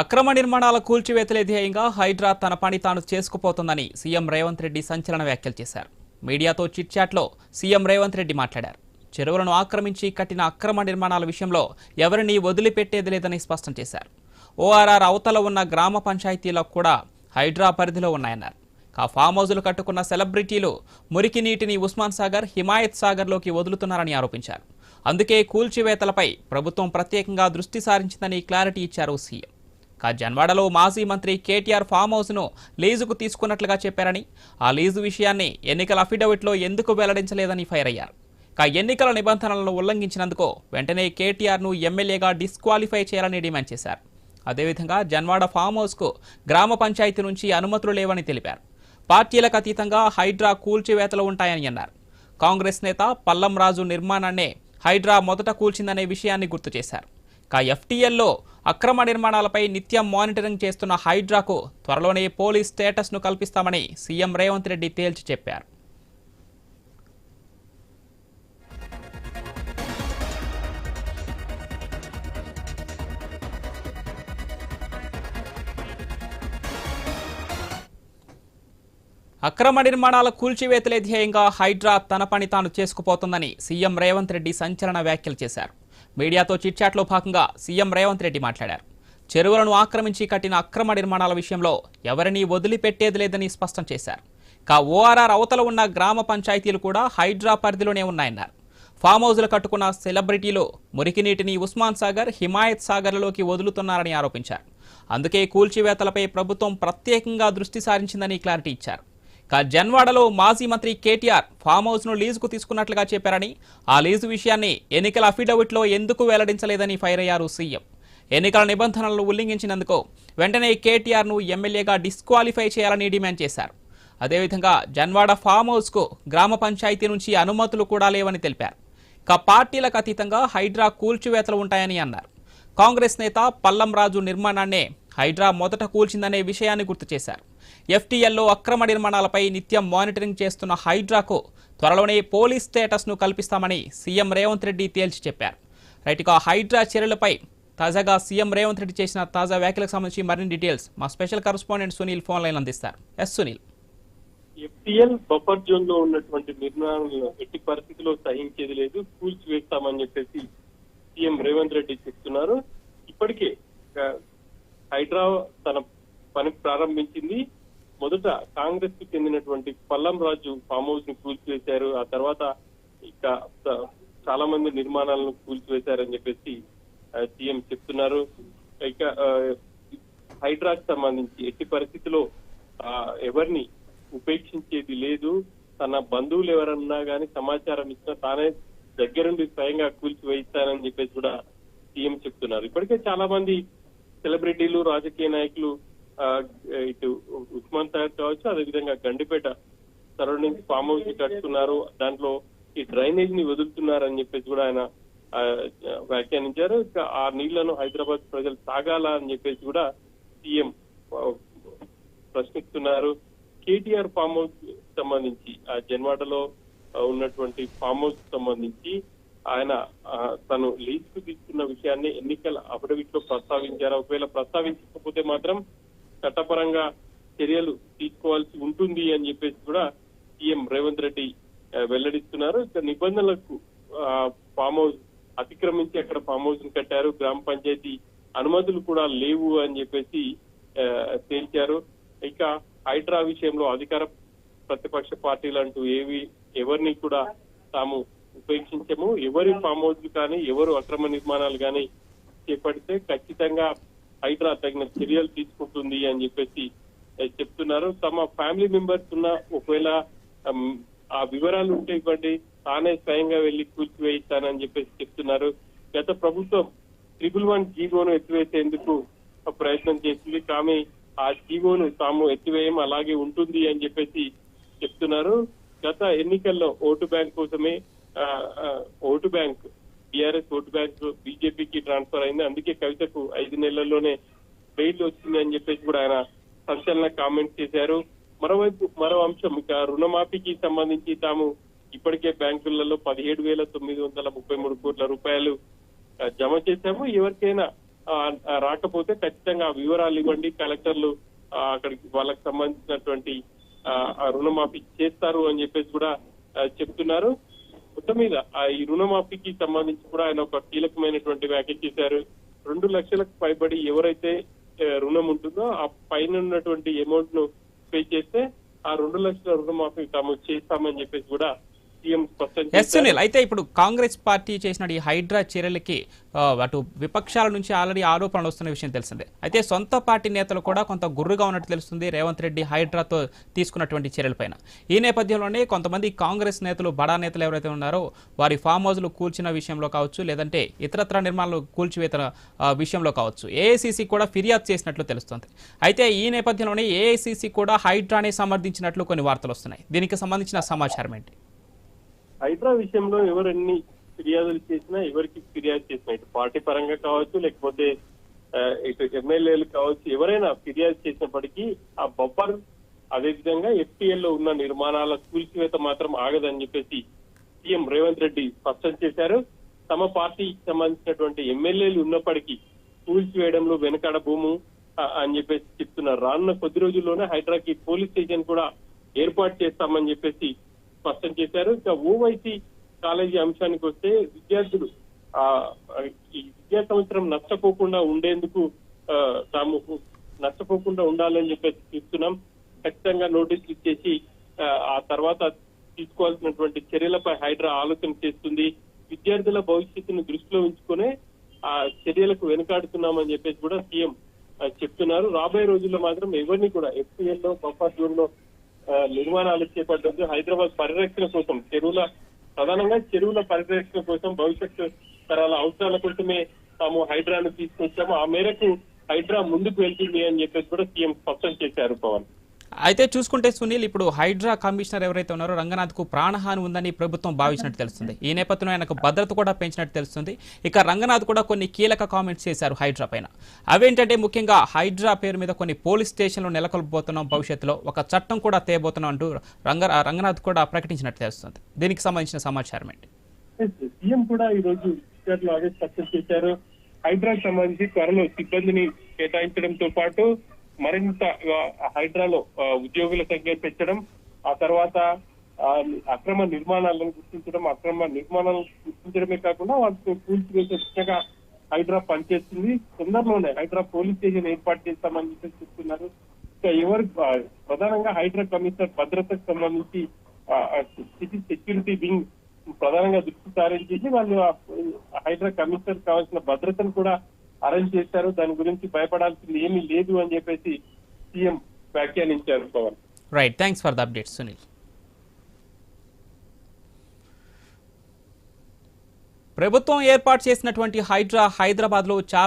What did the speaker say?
అక్రమ నిర్మాణాల కూల్చివేతలే ధ్యేయంగా హైడ్రా తన పని తాను చేసుకుపోతుందని సీఎం రేవంత్ రెడ్డి సంచలన వ్యాఖ్యలు చేశారు. మీడియాతో చిట్చాట్లో సీఎం రేవంత్ రెడ్డి మాట్లాడారు. చెరువులను ఆక్రమించి కట్టిన అక్రమ నిర్మాణాల విషయంలో ఎవరిని వదిలిపెట్టేది లేదని స్పష్టం చేశారు. ఓఆర్ఆర్ అవతల ఉన్న గ్రామ పంచాయతీలకు కూడా హైడ్రా పరిధిలో ఉన్నాయన్నారు. కా ఫామ్ హౌజులు కట్టుకున్న సెలబ్రిటీలు మురికి నీటిని ఉస్మాన్ సాగర్ హిమాయత్ సాగర్లోకి వదులుతున్నారని ఆరోపించారు. అందుకే కూల్చివేతలపై ప్రభుత్వం ప్రత్యేకంగా దృష్టి సారించిందని క్లారిటీ ఇచ్చారు సీఎం. జన్వాడలో మాజీ మంత్రి కేటీఆర్ ఫామ్ హౌస్ను లీజుకు తీసుకున్నట్లుగా చెప్పారని. ఆ లీజు విషయాన్ని ఎన్నికల అఫిడవిట్లో ఎందుకు వెల్లడించలేదని ఫైర్ అయ్యారు. కా ఎన్నికల నిబంధనలను ఉల్లంఘించినందుకు వెంటనే కేటీఆర్ను ఎమ్మెల్యేగా డిస్క్వాలిఫై చేయాలని డిమాండ్ చేశారు. అదేవిధంగా జన్వాడ ఫామ్ హౌస్కు గ్రామ పంచాయతీ నుంచి అనుమతులు లేవని తెలిపారు. పార్టీలకు అతీతంగా హైడ్రా కూల్చివేతలు ఉంటాయని అన్నారు. కాంగ్రెస్ నేత పల్లం రాజు నిర్మాణాన్నే హైడ్రా మొదట కూల్చిందనే విషయాన్ని గుర్తు చేశారు. కా ఎఫ్టీఎల్లో అక్రమ నిర్మాణాలపై నిత్యం మానిటరింగ్ చేస్తున్న హైడ్రాకు త్వరలోనే పోలీస్ స్టేటస్ను కల్పిస్తామని సీఎం రేవంత్ రెడ్డి తేల్చి చెప్పారు. అక్రమ నిర్మాణాల కూల్చివేతలే ధ్యేయంగా హైడ్రా తన పని తాను చేసుకుపోతుందని సీఎం రేవంత్ రెడ్డి సంచలన వ్యాఖ్యలు చేశారు. మీడియాతో చిట్చాట్లో భాగంగా సీఎం రేవంత్ రెడ్డి మాట్లాడారు. చెరువులను ఆక్రమించి కట్టిన అక్రమ నిర్మాణాల విషయంలో ఎవరినీ వదిలిపెట్టేది లేదని స్పష్టం చేశారు. కా ఓఆర్ఆర్ అవతల ఉన్న గ్రామ పంచాయతీలు కూడా హైడ్రా పరిధిలోనే ఉన్నాయన్నారు. ఫామ్ హౌజులు కట్టుకున్న సెలబ్రిటీలు మురికి నీటిని ఉస్మాన్ సాగర్ హిమాయత్ సాగర్లలోకి వదులుతున్నారని ఆరోపించారు. అందుకే కూల్చివేతలపై ప్రభుత్వం ప్రత్యేకంగా దృష్టి సారించిందని క్లారిటీ ఇచ్చారు. జన్వాడలో మాజీ మంత్రి కేటీఆర్ ఫామ్ హౌస్ను లీజుకు తీసుకున్నట్లుగా చెప్పారని ఆ లీజు విషయాన్ని ఎన్నికల అఫిడవిట్లో ఎందుకు వెల్లడించలేదని ఫైర్ అయ్యారు సీఎం. ఎన్నికల నిబంధనలను ఉల్లంఘించినందుకు వెంటనే కేటీఆర్ను ఎమ్మెల్యేగా డిస్క్వాలిఫై చేయాలని డిమాండ్ చేశారు. అదేవిధంగా జన్వాడ ఫామ్ హౌస్కు గ్రామ పంచాయతీ నుంచి అనుమతులు కూడా లేవని తెలిపారు. కా పార్టీలకు అతీతంగా హైడ్రా కూల్చివేతలు ఉంటాయని అన్నారు. కాంగ్రెస్ నేత పల్లం రాజు నిర్మాణాన్నే హైడ్రా మొదట కూల్చిందనే విషయాన్ని గుర్తు చేశారు. ఎఫ్టీఎల్లో అక్రమ నిర్మాణాలపై నిత్యం మానిటరింగ్ చేస్తున్న హైడ్రాకు త్వరలోనే పోలీస్ స్టేటస్ను కల్పిస్తామని సీఎం రేవంత్ రెడ్డి తేల్చి చెప్పారు. రైట్ ఇక హైడ్రా చర్యలపై తాజాగా సీఎం రేవంత్ రెడ్డి చేసిన తాజా వ్యాఖ్యలకు సంబంధించి మరిన్ని డీటెయిల్స్ మా special correspondent Sunil phone line అందిస్తారు. ఎస్ సునీల్. ఎఫ్టీఎల్ బఫర్ జోన్లో ఉన్నటువంటి నిర్ణయాలను ఎట్టి పరిస్థితిలో సహించేది లేదు కూల్చివేస్తామని చెప్పేసి సీఎం రేవంత్ రెడ్డి చెప్తున్నారు. ఇప్పటికే హైడ్రా తన పని ప్రారంభించింది. మొదట కాంగ్రెస్కు చెందినటువంటి పల్లం రాజు ఫామ్ హౌస్ని కూల్చివేశారు. ఆ తర్వాత ఇక చాలా మంది నిర్మాణాలను కూల్చివేశారని చెప్పేసి ఆ, సీఎం చెప్తున్నారు. ఇక హైడ్రాకి సంబంధించి ఎట్టి పరిస్థితిలో ఆ, ఎవరిని ఉపేక్షించేది లేదు. తన బంధువులు ఎవరన్నా కానీ సమాచారం ఇచ్చినా తానే దగ్గరుండి స్వయంగా కూల్చివేయిస్తానని చెప్పేసి కూడా సీఎం చెప్తున్నారు. ఇప్పటికే చాలా మంది సెలబ్రిటీలు రాజకీయ నాయకులు ఇటు ఉస్మాన్ సాగర్ కావచ్చు అదేవిధంగా గండిపేట సరౌండింగ్స్ ఫామ్ హౌస్ కట్టుకున్నారు దాంట్లో ఈ డ్రైనేజ్ని వదులుతున్నారని చెప్పేసి కూడా ఆయన వ్యాఖ్యానించారు. ఆ నీళ్ళను హైదరాబాద్ ప్రజలు తాగాల అని చెప్పేసి కూడా సీఎం ప్రశ్నిస్తున్నారు. కేటీఆర్ ఫామ్ హౌస్ సంబంధించి ఆ జన్వాడలో ఉన్నటువంటి ఫామ్ హౌస్ సంబంధించి ఆయన తను లీజ్ తీసుకున్న విషయాన్ని ఎన్నికల అఫిడవిట్లో ప్రస్తావించారు. ఒకవేళ ప్రస్తావించకపోతే మాత్రం చట్టపరంగా చర్యలు తీసుకోవాల్సి ఉంటుంది అని చెప్పేసి కూడా సీఎం రేవంత్ రెడ్డి వెల్లడిస్తున్నారు. ఇక నిబంధనలకు ఆ, ఫామ్ హౌస్ అతిక్రమించి అక్కడ ఫామ్ హౌస్ని కట్టారు. గ్రామ పంచాయతీ అనుమతులు కూడా లేవు అని చెప్పేసి తేల్చారు. ఇక హైడ్రా విషయంలో అధికార ప్రతిపక్ష పార్టీలు అంటూ ఏవి ఎవరిని కూడా తాము ఉపేక్షించము. ఎవరి ఫామ్ హౌస్ కానీ ఎవరు అక్రమ నిర్మాణాలు కానీ చేపడితే ఖచ్చితంగా హైడ్రా తగిన చర్యలు తీసుకుంటుంది అని చెప్పేసి చెప్తున్నారు. తమ ఫ్యామిలీ మెంబర్స్ ఉన్న ఒకవేళ ఆ వివరాలు ఉంటే ఇవ్వండి. తానే స్వయంగా వెళ్ళి కూల్చివేయిస్తానని చెప్పేసి చెప్తున్నారు. గత ప్రభుత్వం ట్రిపుల్ వన్ జీవోను ఎత్తివేసేందుకు ప్రయత్నం చేసింది. కానీ ఆ జీవోను తాము ఎత్తివేయం అలాగే ఉంటుంది అని చెప్పేసి చెప్తున్నారు. గత ఎన్నికల్లో ఓటు బ్యాంక్ కోసమే vote bank TRS vote bank బీజేపీకి ట్రాన్స్ఫర్ అయింది. అందుకే కవితకు ఐదు నెలల్లోనే బెయిల్ వచ్చింది అని చెప్పేసి కూడా ఆయన సంచలన కామెంట్ చేశారు. మరోవైపు మరో అంశం ఇక రుణమాఫీకి సంబంధించి తాము ఇప్పటికే బ్యాంకులలో పదిహేడు వేల తొమ్మిది వందల ముప్పై మూడు కోట్ల రూపాయలు జమ చేశాము. ఎవరికైనా రాకపోతే ఖచ్చితంగా వివరాలు ఇవ్వండి. కలెక్టర్లు అక్కడికి వాళ్ళకి సంబంధించినటువంటి ఆ, రుణమాఫీ చేస్తారు అని చెప్పేసి కూడా చెప్తున్నారు. మొత్తం మీద ఆ ఈ రుణమాఫీకి సంబంధించి కూడా ఆయన ఒక కీలకమైనటువంటి వ్యాఖ్య చేశారు. రెండు లక్షలకు పైబడి ఎవరైతే రుణం ఉంటుందో ఆ పైన ఉన్నటువంటి అమౌంట్ను పే చేస్తే ఆ రెండు లక్షల రుణమాఫీ తాము చేస్తామని చెప్పేసి కూడా ఎస్ సునీల్ అయితే ఇప్పుడు కాంగ్రెస్ పార్టీ చేసిన ఈ హైడ్రా చర్యలకి అటు విపక్షాల నుంచి ఆల్రెడీ ఆరోపణలు వస్తున్న విషయం తెలిసిందే అయితే సొంత పార్టీ నేతలు కూడా కొంత గుర్రుగా ఉన్నట్టు తెలుస్తుంది రేవంత్ రెడ్డి హైడ్రాతో తీసుకున్నటువంటి చర్యలపైన ఈ నేపథ్యంలోనే కొంతమంది కాంగ్రెస్ నేతలు బడా నేతలు ఎవరైతే ఉన్నారో వారి ఫామ్ హౌస్లు కూల్చిన విషయంలో కావచ్చు లేదంటే ఇతరత్ర నిర్మాణాలు కూల్చివేత విషయంలో కావచ్చు. ఏఐసిసి కూడా ఫిర్యాదు చేసినట్లు తెలుస్తుంది. అయితే ఈ నేపథ్యంలోనే ఏఐసిసి కూడా హైడ్రాని సమర్థించినట్లు కొన్ని వార్తలు వస్తున్నాయి. దీనికి సంబంధించిన సమాచారం ఏంటి? హైడ్రా విషయంలో ఎవరన్ని ఫిర్యాదులు చేసినా ఎవరికి ఫిర్యాదు చేసినా ఇటు పార్టీ పరంగా కావచ్చు లేకపోతే ఇటు ఎమ్మెల్యేలు కావచ్చు ఎవరైనా ఫిర్యాదు చేసినప్పటికీ ఆ బొబ్బర్ అదేవిధంగా ఎఫ్టీఎల్లో ఉన్న నిర్మాణాల కూల్చివేత మాత్రం ఆగదని చెప్పేసి సీఎం రేవంత్ రెడ్డి స్పష్టం చేశారు. తమ పార్టీకి సంబంధించినటువంటి ఎమ్మెల్యేలు ఉన్నప్పటికీ కూల్చివేయడంలో వెనకాడ భూము అని చెప్పేసి చెప్తున్నారు రానున్న కొద్ది రోజుల్లోనే హైడ్రాకి పోలీస్ స్టేషన్ కూడా ఏర్పాటు చేస్తామని చెప్పేసి స్పష్టం చేశారు. ఇంకా ఓవైసీ కాలేజీ అంశానికి వస్తే విద్యార్థులు ఆ ఈ విద్యా సంవత్సరం నష్టపోకుండా ఉండేందుకు తాము నష్టపోకుండా ఉండాలని చెప్పేసి చూస్తున్నాం ఖచ్చితంగా నోటీసులు ఇచ్చేసి ఆ, తర్వాత తీసుకోవాల్సినటువంటి చర్యలపై హైడ్రా ఆలోచన చేస్తుంది. విద్యార్థుల భవిష్యత్తును దృష్టిలో ఉంచుకునే ఆ చర్యలకు వెనుకాడుతున్నామని చెప్పేసి కూడా సీఎం చెప్తున్నారు. రాబోయే రోజుల్లో మాత్రం ఎవరిని కూడా ఎఫ్టీఎల్లో జోన్లో నిర్మాణాలు చేపట్టద్దు హైదరాబాద్ పరిరక్షణ కోసం. చెరువుల ప్రధానంగా చెరువుల పరిరక్షణ కోసం భవిష్యత్తు తరాల అవసరాల కోసమే తాము హైడ్రాను తీసుకొచ్చాము. ఆ మేరకు హైడ్రా ముందుకు వెళ్తుంది అని చెప్పేసి కూడా సీఎం స్పష్టం చేశారు పవన్. అయితే చూసుకుంటే సునీల్ ఇప్పుడు హైడ్రా కమిషనర్ ఎవరైతే ఉన్నారో రంగనాథ్కు ప్రాణహాని ఉందని ప్రభుత్వం భావించినట్టు తెలుస్తుంది. ఈ నేపథ్యంలో ఆయనకు భద్రత కూడా పెంచినట్టు తెలుస్తుంది. ఇక రంగనాథ్ కూడా కొన్ని కీలక కామెంట్స్ చేశారు హైడ్రా పైన. అవేంటంటే ముఖ్యంగా హైడ్రా పేరు మీద కొన్ని పోలీస్ స్టేషన్లు నెలకొల్పబోతున్నాం భవిష్యత్తులో. ఒక చట్టం కూడా తేబోతున్నాం అంటూ రంగ రంగనాథ్ కూడా ప్రకటించినట్టు తెలుస్తుంది. దీనికి సంబంధించిన సమాచారం ఏంటి? సీఎం కూడా ఈ రోజు చేశారు. హైడ్రాకి సంబంధించి త్వరలో సిబ్బందిని కేటాయించడంతో పాటు మరింత హైడ్రాలో ఉద్యోగుల సంఖ్య పెంచడం ఆ తర్వాత ఆ, అక్రమ నిర్మాణాలను గుర్తించడం అక్రమ నిర్మాణాలను గుర్తించడమే కాకుండా వాటిని కూల్చివేసే దిశగా హైడ్రా పనిచేస్తుంది. తొందరలోనే హైడ్రా పోలీస్ స్టేషన్ ఏర్పాటు చేస్తామని చెప్పి చెప్తున్నారు. ఇంకా ఎవరు ప్రధానంగా హైడ్రా కమిషనర్ భద్రతకు సంబంధించి సిటీ సెక్యూరిటీ వింగ్ ప్రధానంగా దృష్టి సారించేసి వాళ్ళు ఆ హైడ్రా కమిషనర్ కావాల్సిన భద్రతను కూడా అరెంజ్ చేశారు. దాని గురించి భయపడాల్సింది ఏమీ లేదు అని చెప్పేసి సీఎం వ్యాఖ్యానించారు Pawan. Right thanks for the update Sunil ప్రభుత్వం ఏర్పాటు చేసినటువంటి హైడ్రా హైదరాబాద్లో చాలా